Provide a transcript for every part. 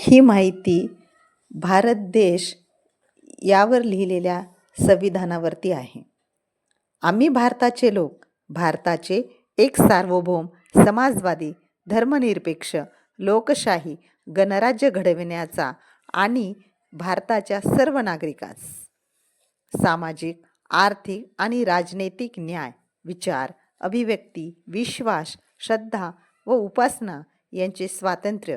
ही माहिती भारत देश यावर लिहिलेल्या संविधानावरती आहे. आम्ही भारताचे लोक भारताचे एक सार्वभौम समाजवादी धर्मनिरपेक्ष लोकशाही गणराज्य घडविण्याचा आणि भारताच्या सर्व नागरिकास सामाजिक आर्थिक आणि राजनैतिक न्याय विचार अभिव्यक्ती विश्वास श्रद्धा व उपासना यांचे स्वातंत्र्य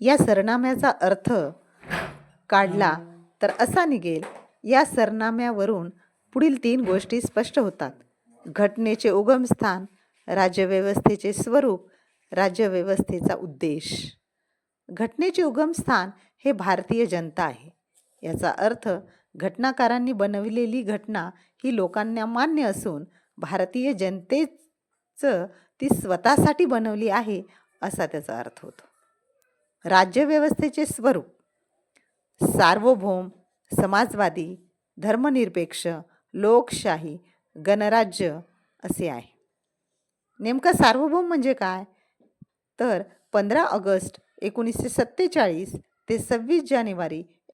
या सरनाम्याचा अर्थ काढला तर असा निघेल. या सरनाम्यावरून पुढील तीन गोष्टी स्पष्ट होतात. घटनेचे उगमस्थान राज्यव्यवस्थेचे स्वरूप राज्यव्यवस्थेचा उद्देश. घटनेचे उगमस्थान हे भारतीय जनता आहे. याचा अर्थ घटनाकारांनी बनविलेली घटना ही लोकांना मान्य असून भारतीय जनतेचं ती स्वतःसाठी बनवली आहे असा त्याचा अर्थ होतो. राज्यव्यवस्थेचे स्वरूप. सार्वभौम समाजवादी धर्मनिरपेक्ष लोकशाही गणराज्य असे आहे. नेमकं सार्वभौम म्हणजे काय? तर पंधरा ऑगस्ट एकोणीसशे सत्तेचाळीस ते सव्वीस जानेवारी